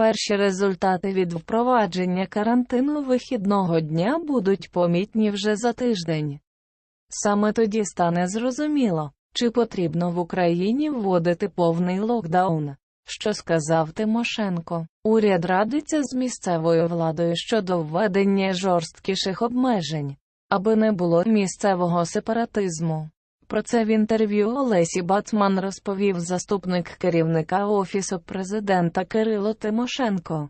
Перші результати від впровадження карантину вихідного дня будуть помітні вже за тиждень. Саме тоді стане зрозуміло, чи потрібно в Україні вводити повний локдаун. Що сказав Тимошенко, уряд радиться з місцевою владою щодо введення жорсткіших обмежень, аби не було місцевого сепаратизму. Про це в інтерв'ю Олесі Бацман розповів заступник керівника Офісу президента Кирило Тимошенко.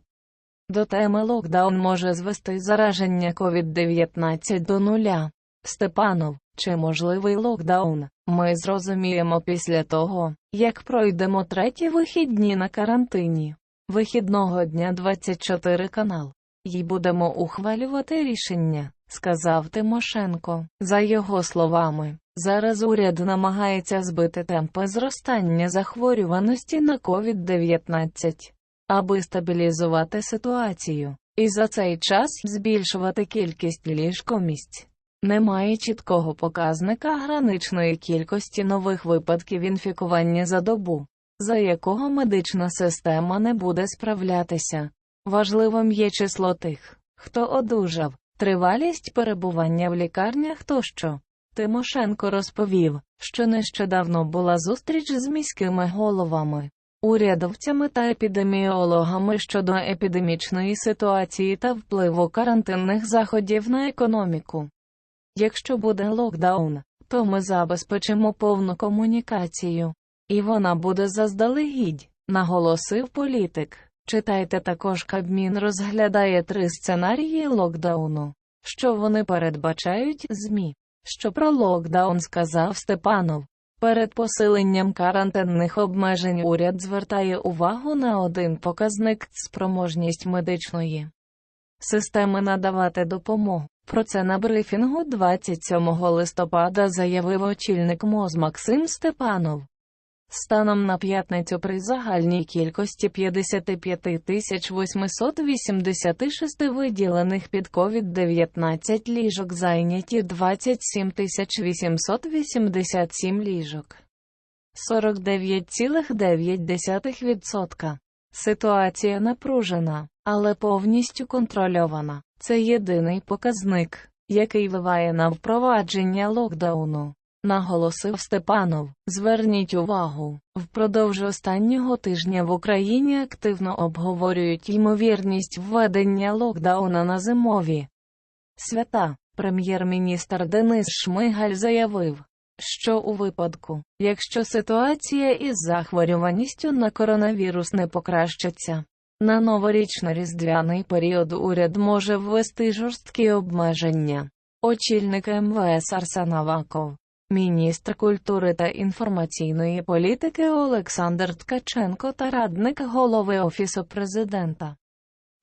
До теми локдаун може звести зараження COVID-19 до нуля. Степанов, чи можливий локдаун, ми зрозуміємо після того, як пройдемо треті вихідні на карантині. Вихідного дня 24 канал. Й будемо ухвалювати рішення, сказав Тимошенко. За його словами, зараз уряд намагається збити темпи зростання захворюваності на COVID-19, аби стабілізувати ситуацію, і за цей час збільшувати кількість ліжкомісць. Немає чіткого показника граничної кількості нових випадків інфікування за добу, за якого медична система не буде справлятися. Важливим є число тих, хто одужав, тривалість перебування в лікарнях тощо. Тимошенко розповів, що нещодавно була зустріч з міськими головами, урядовцями та епідеміологами щодо епідемічної ситуації та впливу карантинних заходів на економіку. Якщо буде локдаун, то ми забезпечимо повну комунікацію, і вона буде заздалегідь, наголосив політик. Читайте також Кабмін розглядає три сценарії локдауну, що вони передбачають ЗМІ. Що про локдаун сказав Степанов. Перед посиленням карантинних обмежень уряд звертає увагу на один показник спроможність медичної системи надавати допомогу. Про це на брифінгу 27 листопада заявив очільник МОЗ Максим Степанов. Станом на п'ятницю при загальній кількості 55 886 виділених під COVID-19 ліжок зайняті 27 887 ліжок. 49,9%. Ситуація напружена, але повністю контрольована. Це єдиний показник, який виває на впровадження локдауну. Наголосив Степанов, зверніть увагу, впродовж останнього тижня в Україні активно обговорюють ймовірність введення локдауна на зимові свята. Прем'єр-міністр Денис Шмигаль заявив, що у випадку, якщо ситуація із захворюваністю на коронавірус не покращиться, на новорічно-різдвяний період уряд може ввести жорсткі обмеження. Очільник МВС Арсен Аваков Міністр культури та інформаційної політики Олександр Ткаченко та радник голови Офісу президента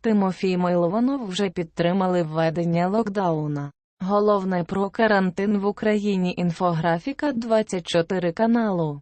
Тимофій Милованов вже підтримали введення локдауна. Головне про карантин в Україні інфографіка 24 каналу.